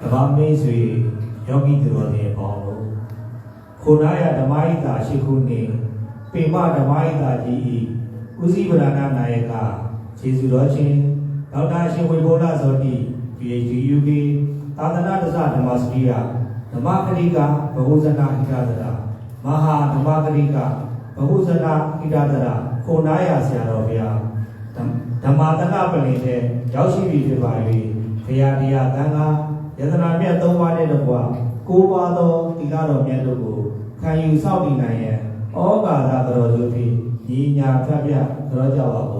တဘာမင်းဆွေယောဂီသူတော်တွေပေါင်းလို့ခုနာယဓမ္မဣတာရှိခုနေပေမဓမ္မဣတာကြီးဤဦးစီးဗရဏနာယကခြေစုတော်ချင်းဒေါက်တာရှင်ဝေဘောလဇောတိ PhD UK သာသနာ့တစ္ဆဓမ္မစရိယဓမ္မကတိကဘဟုဇနာဣဒသရမဟာဓမ္မကတိကဘဟုဇနာဣဒသရခုနာယဆရာတော်ဘုရားဓမ္မတနာပလင်တဲ့ရောက်ရှိပြီဖြစ်ပါ၍ခရာတရားတန်ခါ ယတနာမြတ်၃ပါးနဲ့တကွာ၉ပါးသောသီလတော်မြတ်တို့ကိုခံယူစောင့်တည်နိုင်ရန်ဩကာသတော်တို့ဖြင့်ညီညာဖြတ်ဖြတ်ကြောကြပါကု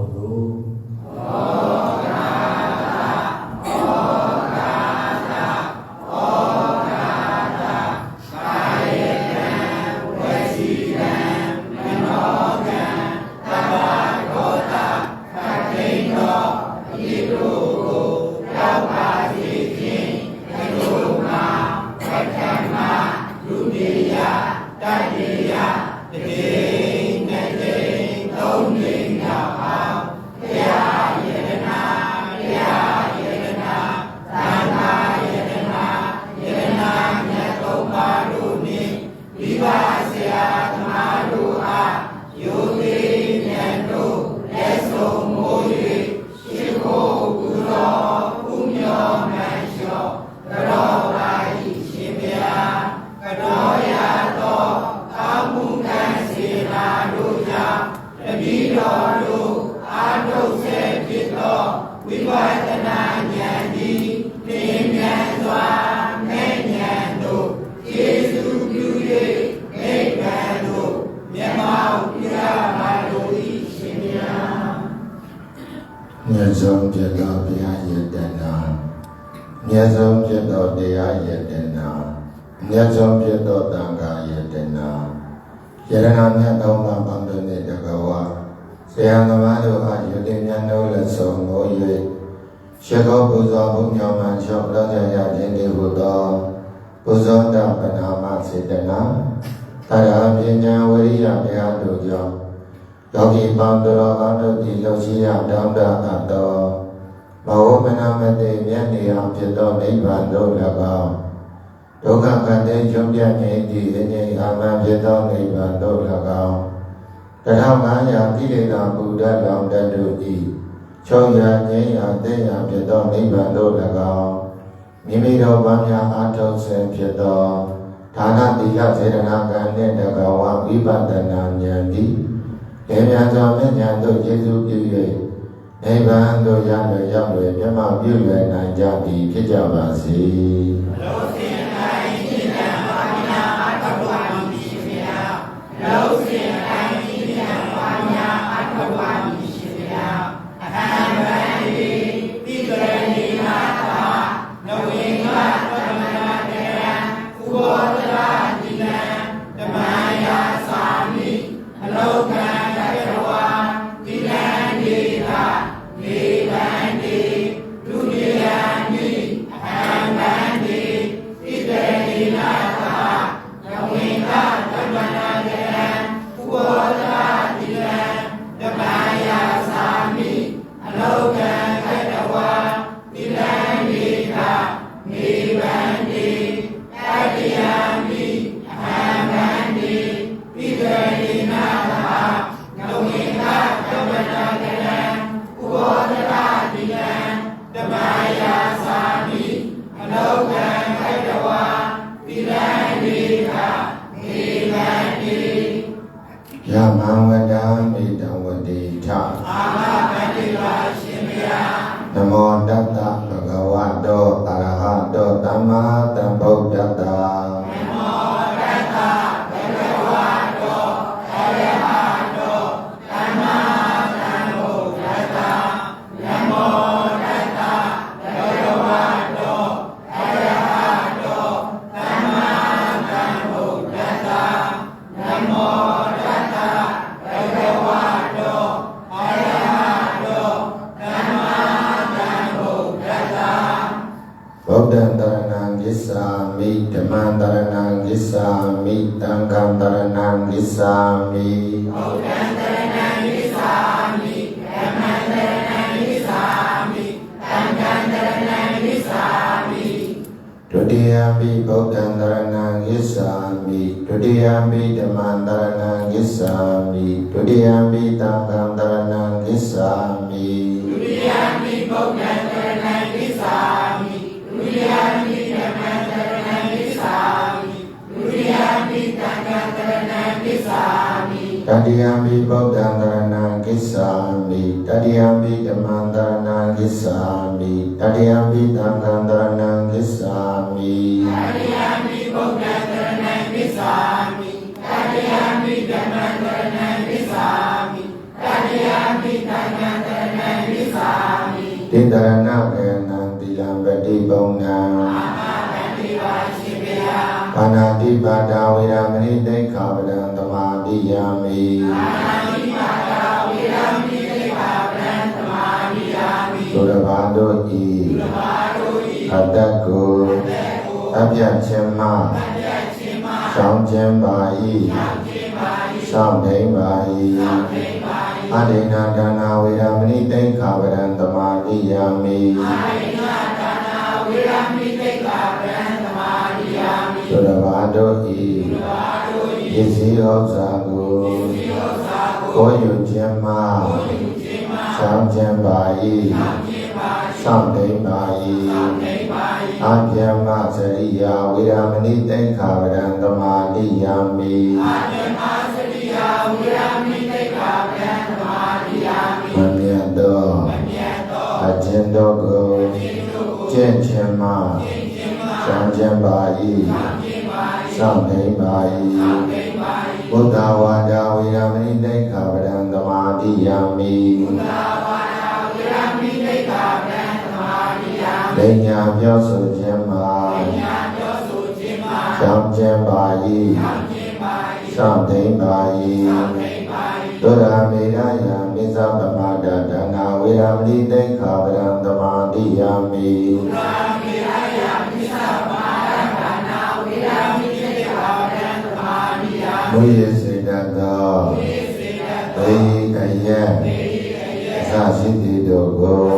ကောပူဇော်ဘုညောမှန်လျှောက်တော်ကြရခြင်းဒီဟုသောပူဇော်တပနာမစေတနာတရားပညာဝိရိယတရားတို့ကြောင့်ယောဂီပေါင်းတော်ကောင်းတို့ဒီလုံရှိရတောင်းတအပ်တော်ဘဝမနာမတိမြတ်နေအောင်ဖြစ်သောနိဗ္ဗာန်တို့၎င်းဒုက္ခကတိချုံပြတ်နေသည့်အငြိမ်းအာမဖြစ်သောနိဗ္ဗာန်တို့၎င်းတထောင်ငါးရာကိလေသာပူဓာတ်လောင်တတ်တို့ဤ ချုပ်ရာငြိမ်းရာသိရာဖြစ်သောနိဗ္ဗာန်တို့၎င်းမိမိတို့ဘာများအာထုံဆင်ဖြစ်သောဌာနတိယစေတနာကံနှင့်တကဝဝိပဿနာဉာဏ်သည်ေမြတ်စွာမြတ်ညာတို့ယေရှုပြု၍နိဗ္ဗာန်သို့ရောက်ရရောက်ရမြတ်မပြုရနိုင်ကြသည်ဖြစ်ကြပါစေယ တတိယံပိဗုဒ္ဓံတရဏံဂစ္ဆာမိတတိယံပိဓမ္မံတရဏံဂစ္ဆာမိတတိယံပိသံဃံတရဏံဂစ္ဆာမိတိတရဏကေနံတိလံပတိပုံနံပါဏာတိပါဒာဝေရမဏိတိခာပဒံသမာတိယမိသုရဘာတို့ဤအတ္တကိုအပြတ်ခြင်းမှရှောင်းခြင်းပါ၏ရှောင်းနေပါ၏အဒိနာဒါနာဝေရမဏိတိခာပဒံ ติยามิอานิปัตตาวิรัมมิเลขาปนันตมานิยามิสุรบาโดติสุรบาโดติอัตตะโกอัพยัญชนะอัพยัญชนะสังเชมาอิสังเทมบาอิสองเจมบาอีอดนาทานาเวรมณีเตขาปนันตมานิยามิอาดนาทานาเวรมณีเตขาปนันตมานิยามิสุรบาดุรบ ပစ္စည်းဥစ္စာကိုကိုယ်ယူခြင်းမှရှောင်းခြင်းပါ၏ရှောင်းနေပါ၏အာပြမစရိယာဝေရမဏိတိခာပဒံသမာတိယမိမမြတ်သောအကျဉ်တို့ကိုကျင့်ခြင်းမှရှောင်းခြင်းပါ၏ ရှောင်းနေပါ၏ဘုဒ္ဓဝါဒဝေရမဏိတိခာပဒံသမာတိယမိဒိညာပြောဆိုခြင်းမှာရှောင်းခြင်းပါ၏ရှောင်းနေပါ၏ဒုရမေရယမိစ္ဆပမဒဒါနာဝေရမဏိတိခာပဒံသမာတိယမိမွေ ရစေတတ်သောဘေကယံသာရှိတိတို့ကို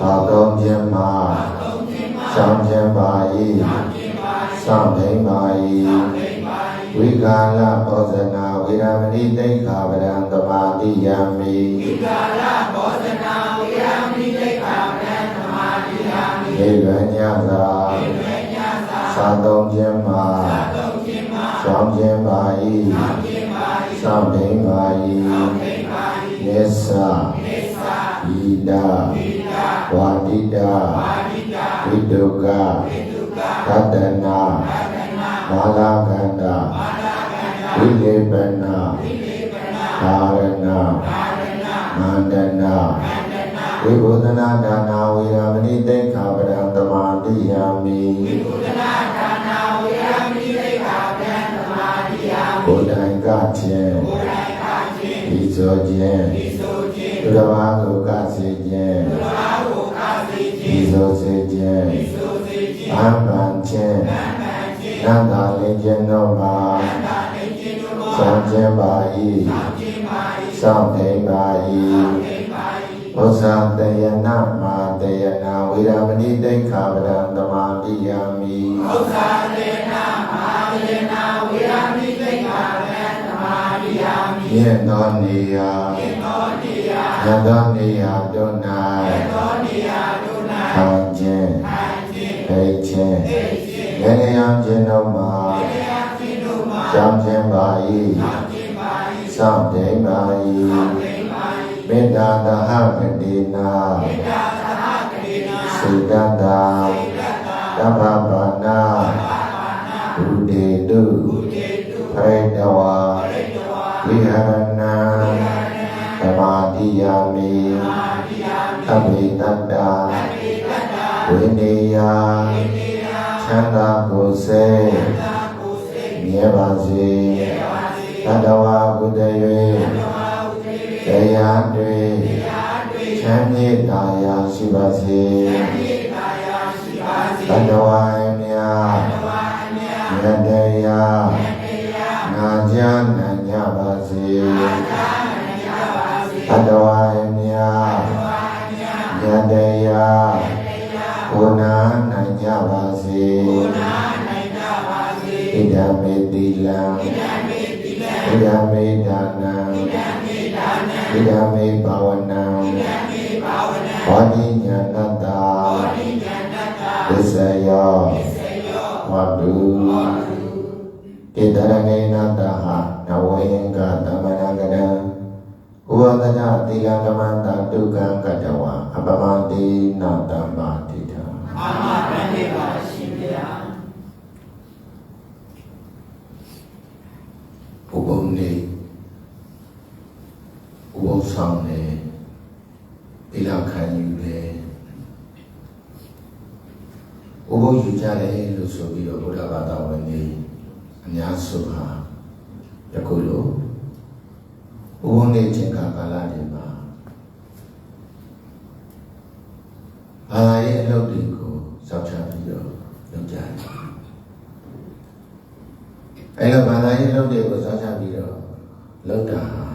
သာတော်ခြင်းမှာရှောင်းခြင်းပါ၏စောင့်နေပါ၏ဝိကာလပောဇနာဝေရမဏိတိခာပဒံသမာတိယမိဝိကာလပောဇနာဝေရမဏိတိခာပဒံသမာတိယမိေဝညသာေဝညသာသာတော်ခြင်းမှာသာတော် ခြင်းမှာရှောင်းခြင်းပါ၏ရှောင်းခြင်းပါ၏စောင့်နေပါ၏စောင့်နေပါ၏နိစ္စနိစ္စဣဒာဣဒာဝါတိတာဝါတိတာဝိတုကဝိတုကသတ္တနာသတ္တနာမာလာကန္တာမာလာကန္တာဝိလေပနာဝိလေပနာကာရဏကာရဏမန္တနာမန္တနာဝိဘုဒနာဒါနာဝေရမဏိတိခာပဒံသမာတိယမိဝိဘုဒနာဒါ တိယမိဘုဒ္ဓံကခြင်းဘုဒ္ဓံကခြင်းဤဆိုခြင်းဤဆိုခြင်းသူတော်ဘာကိုကစေခြင်းသူတော်ဘာကိုကစေခြင်းဤဆိုစေခြင်းဤဆိုစေခြင်းအမှန်ခြင်းအမှန်ခြင်းနန္တာလင်းခြင်းတို့မှာနန္တာလင်းခြင်းတို့မှာသံခြင်းပါ၏သံခြင်းပါ၏စောင့်နေပါ၏စောင့်နေပါ၏ဘုဇာတယနာမာတယနာဝေရမဏိတိခာပဒံသမာတိယမိဘုဇာတယနာမာတယ ယမိယင်တော်နေယယင်တော်နေယယင်တော်နေယတို့၌ယင်တော်နေယတို့၌ခံခြင်းခံခြင်းဟိတ်ခြင်းဟိတ်ခြင်းငရေယံခြင်းတို့မှာငရေယံခြင်းတို့မှာကြောင်းခြင်းပါ၏ကြောင်းခြင်းပါ၏စောင့်တိမ်ပါ၏စောင့်တိမ်ပါ၏မေတ္တာသဟကတိနာမေတ္တာသဟကတိနာစေတတ္တာစေတတ္တာတဗ္ဗပါဏာဘုဒေတုဘုဒေတုဖိတဝါဖိတ ဝါဝိဟရဏံသမာတိယမိသမာတိယမိသဗ္ဗေတတ္တာသဗ္ဗေတတ္တာဝိနေယဝိနေယချမ်းသာကိုယ်စေချမ်းသာကိုယ်စေမြဲပါစေမြဲပါစေတတဝါကုတယေတတဝါကုတယေတရားတွေတရားတွေချမ်းမြေ့တာယာရှိပါစေချမ်းမြေ့တာယာရှိပါစေတတဝါမြတ်တတဝါမြတ်မြတ်တရားမြတ်တရားနာကြနာကြ ပါစေနာကြနာကြပါစေတတဝါမြတ်တတဝါမြတ်မြတ်တရားမြတ်တရားကိုနာနိုင်ကြပါစေကိုနာနိုင်ကြပါစေဣဒံမေတိလံဣဒံမေတိလံဣဒံမေဒါနံဣဒံမေဒါနံဣဒံမေဘာဝနံဣဒံမေဘာဝနံဝါဒီညာဏတ္တာဝါဒီညာဏတ္တာသစ္စယောသစ္စယောဝတ္တုဝတ္တုဣတရဏေ တိလကမန္တဒုက္ခံကတဝံအပမတိနာတမ္ပါတိထံအာမတန်နေပါရှင်ဗျာဘုဘုံနေဥပ္ပဆောင်နေတိလခံယူနေဥပ္ပယူကြတယ်လို့ဆိုပြီးတော့ဘုရားဘာသာဝင်နေအများစုဟာယခုလိုဥပ္ပနေခြင်းကကာလတွေမှာဘာသာရေးအလုပ်တွေကိုစောင့်ချပြီးတော့လုပ်ကြတယ် အဲ့လိုဘာသာရေးလုပ်တွေကိုစောင့်ချပြီးတော့လုပ်တာဟာ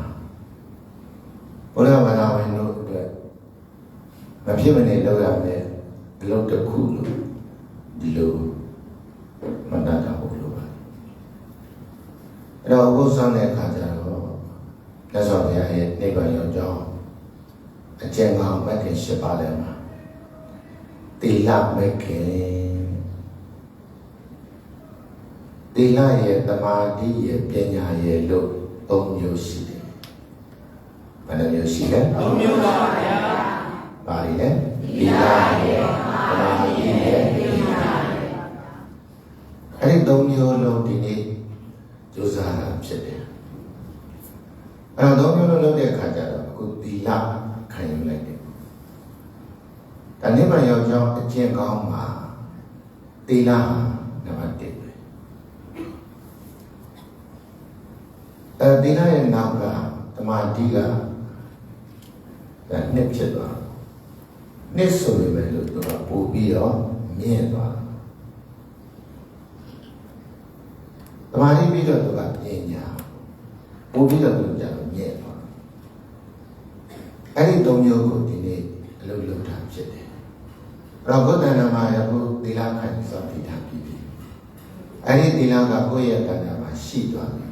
ဘုရားဘာသာဝင်တို့အတွက်မဖြစ်မနေလုပ်ရမယ်အလုပ်တစ်ခုလို့ဒီလိုမတတ်တာဟုတ်လို့ပါအဲ့တော့ဘုရားတဲ့အခါကျတော့လက် ဆောင်ဘုရားရဲ့နိဗ္ဗာန်ရောက်ကြောင်းအကျဉ်းကောင်မက်ခင်၈ပါးလည်းမှာတိလမက်ခင်တိလရဲ့တမာတိရဲ့ပညာရဲ့လို့သုံးမျိုးရှိတယ်။ဘယ်နှမျိုးရှိလဲသုံးမျိုးပါဗျာ။ပါလိလဲ။တိလရဲ့တမာတိရဲ့ပညာရဲ့အဲ့ဒီသုံးမျိုးလုံးဒီနေ့ကြိုးစားတာဖြစ်တယ်။အဲ့တော့သုံးမျိုး လုံးလုပ်တဲ့အခါကျတော့အခုတိလခံယူလိုက်တယ်။ဒါနိဗ္ဗာန်ရောက်ကြောင်းအကျင့်ကောင်းမှာတိလဟာနံပါတ်1ပဲ။အဲဒီနာရဲ့နောက်ကတမာတိကဒါနှစ်ဖြစ်သွားတယ်နှစ်ဆိုရမယ်လို့သူကပို့ပြီးတော့မြင့်သွားတယ်တမာတိပြီးတော့သူကပညာပို့ပြီးတော့သူကြတော့မြင့်သွားတယ် အဲ့ဒီသုံးမျိုးကိုဒီနေ့အလုပ်လုပ်တာဖြစ်တယ်အဲ့တော့ဘုဒ္ဓနာမှာယခုသီလခံစောင့်တည်တာပြီးပြီအဲ့ဒီသီလကကိုယ့်ရဲ့တဏ္ဍာမှာရှိသွားပြီ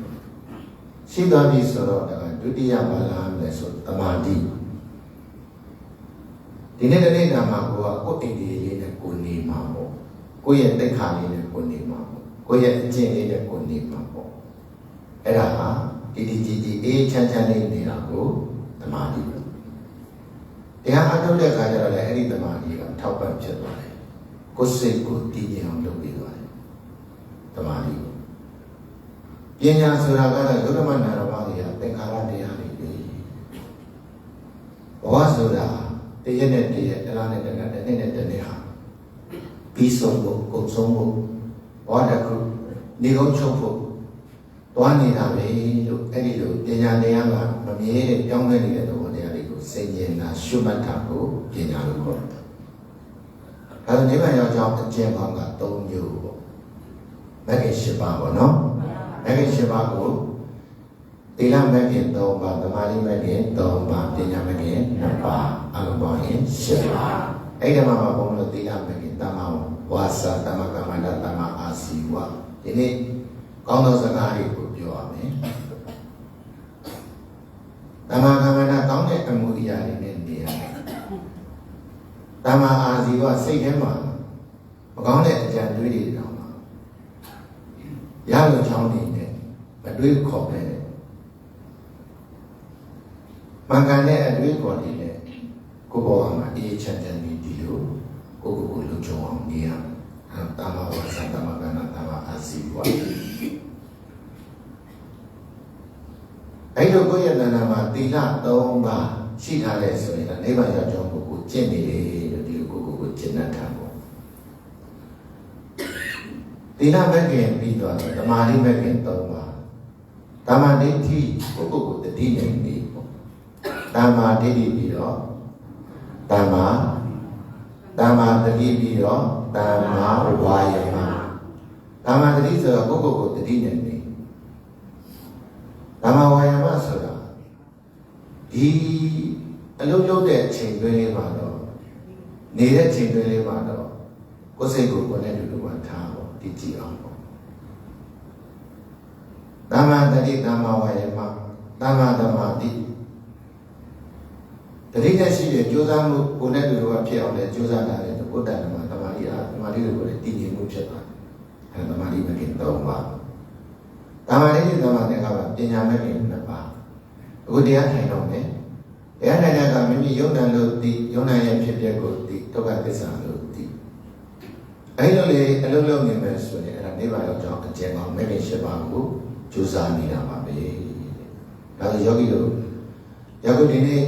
ရှိသွားပြီဆိုတော့ဒါကဒုတိယဘာလာမယ်ဆိုတမာတိဒီနေ့တနေ့ကမှာကိုကကိုယ်အိမ်လေးနဲ့ကိုနေမှာပေါ့ကိုယ့်ရဲ့တိတ်ခါလေးနဲ့ကိုနေမှာပေါ့ကိုယ့်ရဲ့အကျင့်လေးနဲ့ကိုနေမှာပေါ့အဲ့ဒါဟာဒီဒီကြီးကြီးအေးချမ်းချမ်းလေးနေတာကိုတမာတိပဲ တရားအထုတ်တဲ့အခါကျတော့လည်းအဲ့ဒီတမာတိကထောက်ပံ့ဖြစ်သွားတယ်ကိုယ်စိတ်ကိုတည်ငြိမ်အောင်လုပ်ပြီးသွားတယ်တမာတိကိုပညာဆိုတာကတော့ဒုက္ခမနာရမတွေကသင်္ခါရတရားတွေပဲဘဝဆိုတာတရက်နဲ့တရက်တလားနဲ့တလားတစ်နေ့နဲ့တစ်နေ့ဟာပြီးဆုံးဖို့ကုန်ဆုံးဖို့ဘဝတစ်ခုနေကုန်ချုပ်ဖို့တွားနေတာပဲလို့အဲ့ဒီလိုပညာတရားကမမြဲတဲ့ပြောင်းလဲနေတဲ့သဘောတရားတွေကို စိတ်ဉာဏ်နာရှုမှတ်တာကိုပညာလို့ခေါ်တယ်။အဲဒါနိဗ္ဗာန်ရောက်ကြောင်းအကျဉ်းပေါင်းက၃မျိုးပေါ့။မဂ္ဂင်၈ပါးပေါ့နော်။အဲ့ဒီရှင်ပါကိုသီလမဲ့ခင်၃ပါးသမာဓိမဲ့ခင်၃ပါးပညာမဲ့ခင်၂ပါးအလုံးပေါင်းရင်၈ပါးအဲ့ဒီမှာမှာဘုန်းတော်သီလမဲ့ခင်တမ္မာဝါစာတမ္မာကမ္မန္တတမ္မာအာစီဝဒီနေ့ကောင်းသောစကားတွေကိုပြောရမယ်တမ္မာကမ္မန္တကောင်းတဲ့ အမှုအရာတွေနဲ့နေရမယ်တမ္မာအာစီဝစိတ်ထဲမှာမကောင်းတဲ့အကြံတွေးတွေတောင်းပါရလို့ချောင်းနေတယ်မတွေးခေါ်ပဲမင်္ဂန်နဲ့အတွေးခေါ်နေတယ်ကိုဘောမှာအေးချမ်းချမ်းပြီးဒီလိုကိုကိုကိုလုံချုံအောင်နေရတာမဝါစာတမကနာတမအာစီဝါ အဲ့လိုကိုယ့်ရဲ့နာနာမှာတိလ၃ပါးရှိထားလဲဆိုရင်နိဗ္ဗာန်ရောက်ကြောင်းကိုကိုကျင့်နေတယ်လို့ဒီလိုကိုကိုကိုကျင့်တတ်တာပေါ့သီလမဲ့ခင်ပြီးသွားတယ်ဓမ္မလေးမဲ့ခင်၃ပါးဓမ္မဒိဋ္ဌိကိုယ့်ကိုယ်ကိုတတိနေနေပေါ့ဓမ္မဒိဋ္ဌိပြီးတော့ဓမ္မဓမ္မတတိပြီးတော့ဓမ္မဝါယမဓမ္မတတိဆိုတော့ကိုယ့်ကိုယ်ကိုတတိနေနေ ဓမ္မဝါယမဆိုတာဒီအလုံးလုံးတဲ့အချိန်တွင်းလေးမှာတော့နေတဲ့ချိန်တွင်းလေးမှာတော့ကိုယ်စိတ်ကိုကိုယ်နဲ့တူတူကထားပေါ့ဒီကြည့်အောင်ပေါ့သမ္မာတတိသမ္မာဝါယမသမ္မာသမာဓိတတိနဲ့ရှိတဲ့ကြိုးစားမှုကိုယ်နဲ့တူတူကဖြစ်အောင်လဲကြိုးစားတာလေဘုဒ္ဓဓမ္မသမာဓိအားသမာဓိတွေကိုလည်းတည်ငြိမ်မှုဖြစ်ပါတယ်အဲသမာဓိမကင်တော့ပါ သမာဓိနဲ့သမာဓိကပါပညာမဲ့ကင်နှစ်ပါးအခုတရားထိုင်တော့မယ်တရားထိုင်တဲ့အခါမိမိယုံနာလို့ဒီယုံနာရဲ့ဖြစ်ပျက်ကိုဒီဒုက္ခသစ္စာလို့ဒီအဲ့လိုလေအလုံးလုံးနေမယ်ဆိုရင်အဲ့ဒါနိဗ္ဗာန်ရောက်ကြောင်းအကျဉ်းအောင်မဲ့ကင်ရှိပါကိုကြိုးစားနေတာပါပဲဒါဆိုယောဂီတို့ယောဂီဒီနေ့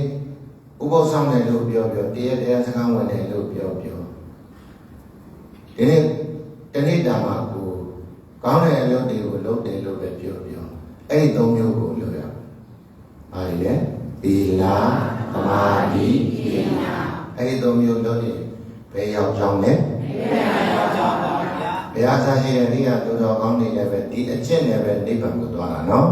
ဥပုသ်ဆောင်တယ်လို့ပြောပြောတရားတရားစကားဝင်တယ်လို့ပြောပြောဒီနေ့တနေ့တာမှာ ကိုကောင်းတဲ့အလုပ်တွေကိုလုပ်တယ်လို့ပဲပြောပြောအဲ့ဒီသုံးမျိုးကိုလုပ်ရအောင်။ဘာလဲသီလသမာဓိပညာအဲ့ဒီသုံးမျိုးလုပ်ရင်ဘယ်ရောက်ကြောင်းလဲဘုရားစာရှိတဲ့နေရာတော်တော်ကောင်းနေလည်းပဲဒီအကျင့်နဲ့ပဲနိဗ္ဗာန်ကိုသွားတာနော်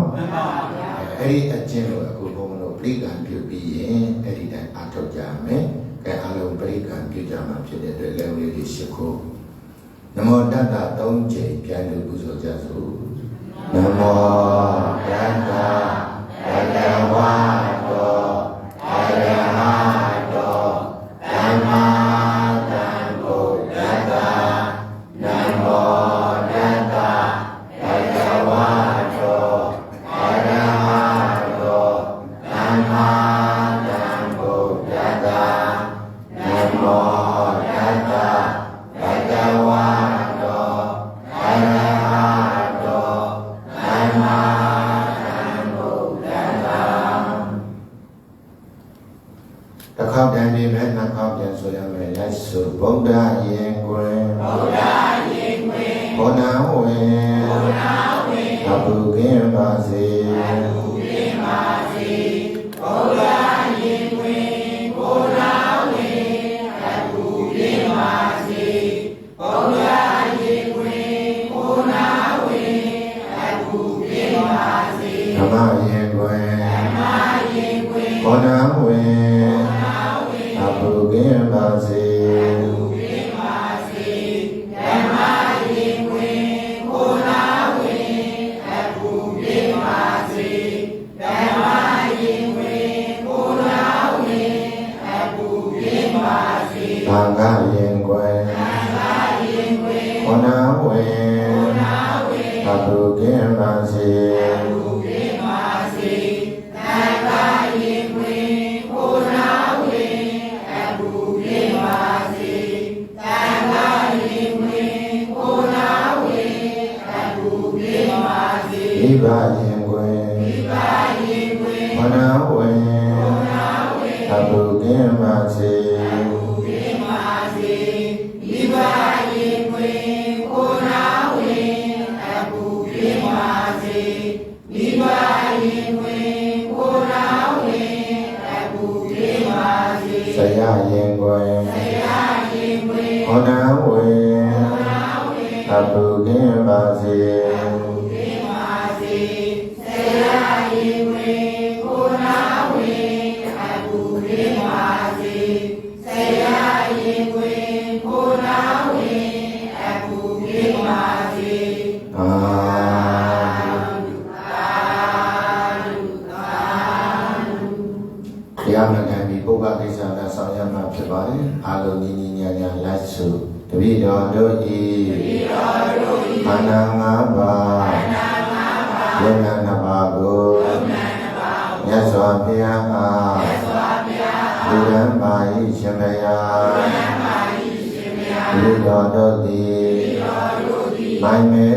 အဲ့ဒီအကျင့်ကိုအခုဘုံတို့ပြိကံပြုပြီးရင်အဲ့ဒီတိုင်းအထောက်ကြမယ်။ကဲအလုံးပြိကံပြုကြမှာဖြစ်တဲ့အတွက်လည်းဝိရိရှိခိုး နမောတတ္တ၃ချိန်ပြန်လို့ပူဇော်ကြစို့နမောတတ္တဘဂဝါတောအရဟတောသမ္မာသမ္ဗုဒ္ဓတ္တနမောတတ္တဘဂဝါတောအရဟတောသမ္မာသမ္ဗုဒ္ဓတ္တနမောတတ္တဘဂဝါ အဘုကင်းပါစေ တို့ဤအနန္ငါးပါးအနန္ငါးပါးယုံနာနှစ်ပါးကိုယုံနာနှစ်ပါးကိုမြတ်စွာဘုရားအားမြတ်စွာဘုရားအားလူရန်ပါ၏ရှင်မယာလူရန်ပါ၏ရှင်မယာတပိတော်တို့သည်တပိတော်တို့သည်မိုင်းမဲ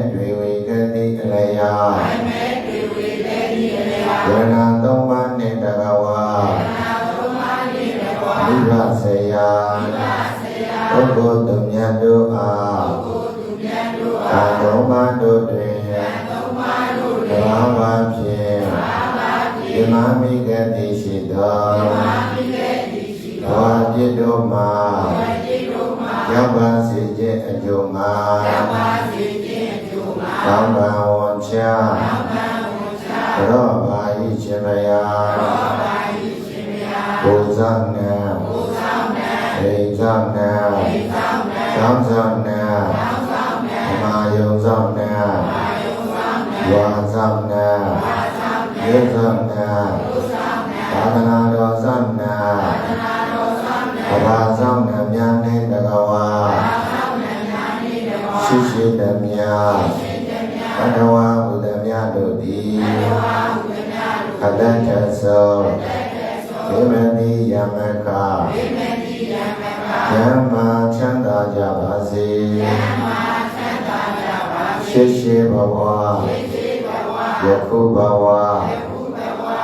ပါဝန်ချရောပါဤရှင်မယာဘုဇံနံဣဇံနံသကျောင်းဆောင်နာဓမ္မယုံဆောင်နာဝါဆောင်နာရုပ်ဆောင်နာသာသနာတော်ဆောင်နာဘဘာဆောင်နာမြတ်နေတကဝါရှိရှိတမြတ် ဘဂဝါဘုဒ္ဓမြတ်တို့သည်အတ္တသသောဒေမတိယမကဓမ္မာချမ်းသာကြပါစေရှိရှိဘဝယခုဘဝ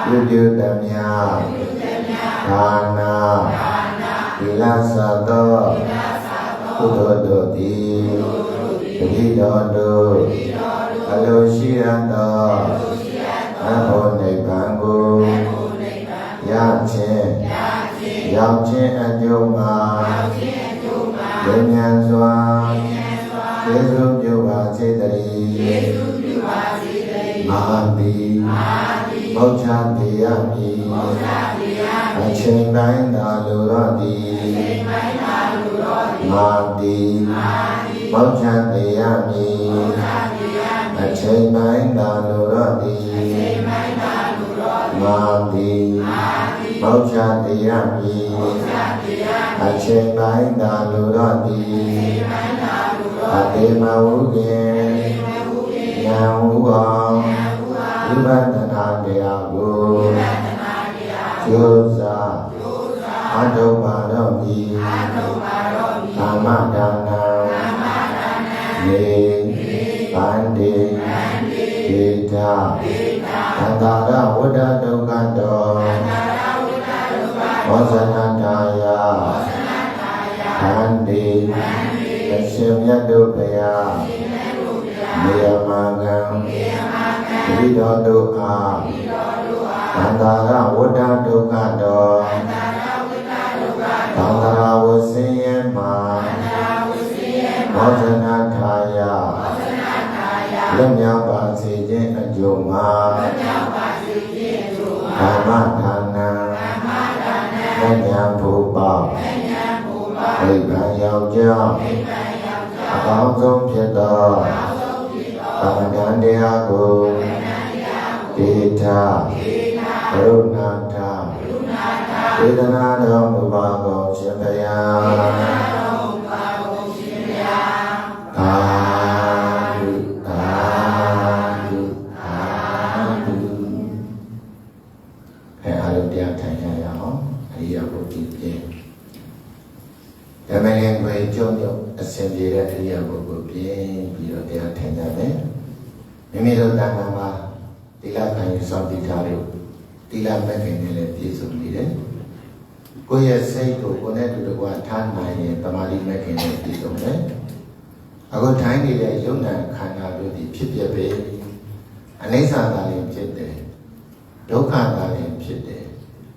ပြုပြုတမြတ်ဒါနာဒီလသသောကုသိုလ်တို့သည်တတိတော်တို့ အလိုရှိရသောအဘောနိဗ္ဗာန်ကိုရခြင်းရောက်ခြင်းအကျိုးမှာဉာဏ်ဉာဏ်စွာယေရှုပြုပါစေတည်းမာတိမောချတိယမိအချိန်တိုင်းသာလိုတော့သည်မာတိမောချတိယမိအ ချိန်တိုင်းသာလိုတော့သည်မာတိမောချတိယမိအချိန်တိုင်းသာလိုတော့သည်အတေမဝုကေဉာဏ်ဝူအောင်ဝိပဿနာတရားကိုကျိုးစားအတုပါတော့ပြီသမ္မာဒါနာနေဗ ဝဇနတာယဗန္တိအရှင်မြတ်တို့ဘုရားနေယမကံဒီတော်တို့အားသန္တာရဝဒဒုက္ခတောသန္တာရဝဆင်းရဲမှာဝဇနတာယလွတ်မြောက်ပါစေခြင်းအကျိုးမှာဓမ္မ နိဗ္ဗာန်ရောက်ကြောင်းအကောင်းဆုံးဖြစ်သောသမ္မာတရားကိုဒေတာကရုဏာတာဒေသနာတော်မူပါကုန်ရှင်ဘုရားသာဓုသာဓုသာဓုအဲအားလုံးတရားထိုင်ကြရအောင်အရိယာဘုရားပြည့်ဓ မ္မငယ်ကိုကြုံကြုံအစဉ်ပြေတဲ့အရိယာဘုရားပြည့်ပြီးတော့တရားထိုင်ကြမယ်မိမိတို့တဏ္ဍာမှာတိလခံယူဆောင်တည်ထားလို့တိလမဲ့ခင်နဲ့လည်းပြည့်စုံနေတယ်ကိုယ့်ရဲ့စိတ်ကိုကိုယ်နဲ့တူတကွာထားနိုင်ရင်တမာတိမဲ့ခင်နဲ့ပြည့်စုံတယ်အခုထိုင်နေတဲ့ယုံနာခန္ဓာတို့ဒီဖြစ်ပြပဲအနိစ္စသာရင်ဖြစ်တယ်ဒုက္ခသာရင်ဖြစ်တယ်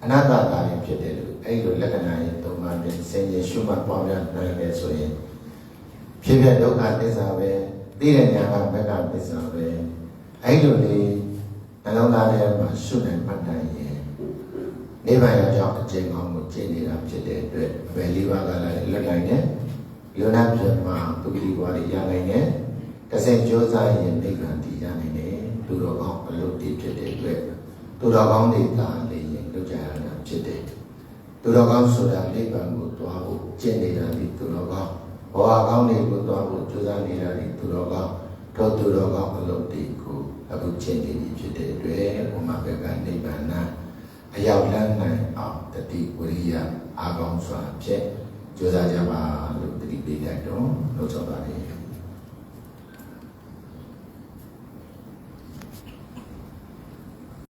အနတ္တသာရင်ဖြစ်တယ်လို့အဲ့လိုလက္ခဏာရဲ့ သုံးပါးနဲ့ဆင်ခြင်ရှုမှတ်ပွားများနိုင်တယ်ဆိုရင်ဖြစ်ပြဒုက္ခသစ္စာပဲသိတဲ့ဉာဏ်ကဘက်ကသစ္စာပဲအဲ့လိုလေးနှလုံးသားထဲမှာရှုနိုင်မှတ်နိုင်ရင်နိဗ္ဗာန်ရောက်ကြောင်းအကျဉ်းကောင်းကိုကျင့်နေတာဖြစ်တဲ့အတွက်အဘယ်လေးပါးကလည်းလွတ်နိုင်တယ်လူနာပြမှာပုဂ္ဂလိဘဝတွေရနိုင်တယ်တဆင်ကြိုးစားရင်နိဗ္ဗာန်တည်ရနိုင်တယ်လူတော်ကောင်းအလုပ်တည်ဖြစ်တဲ့အတွက်သူတော်ကောင်းတွေသာလေရင်လုပ်ကြရတာဖြစ်တယ် သူတော်ကောင်းဆိုတာနိဗ္ဗာန်ကိုသွားဖို့ကျင့်နေတာဒီသူတော်ကောင်းဘဝကောင်းတွေကိုသွားဖို့ကြိုးစားနေတာဒီသူတော်ကောင်းတော့သူတော်ကောင်းအလုပ်တွေကိုအခုကျင့်နေပြီဖြစ်တဲ့အတွက်ဘုမဘက်ကနိဗ္ဗာန်အရောက်လန်းနိုင်အောင်တတိဝရိယအာကောင်းစွာဖြင့်ကြိုးစားကြပါလို့တတိပေးလိုက်တော့လို့ဆိုပါတယ်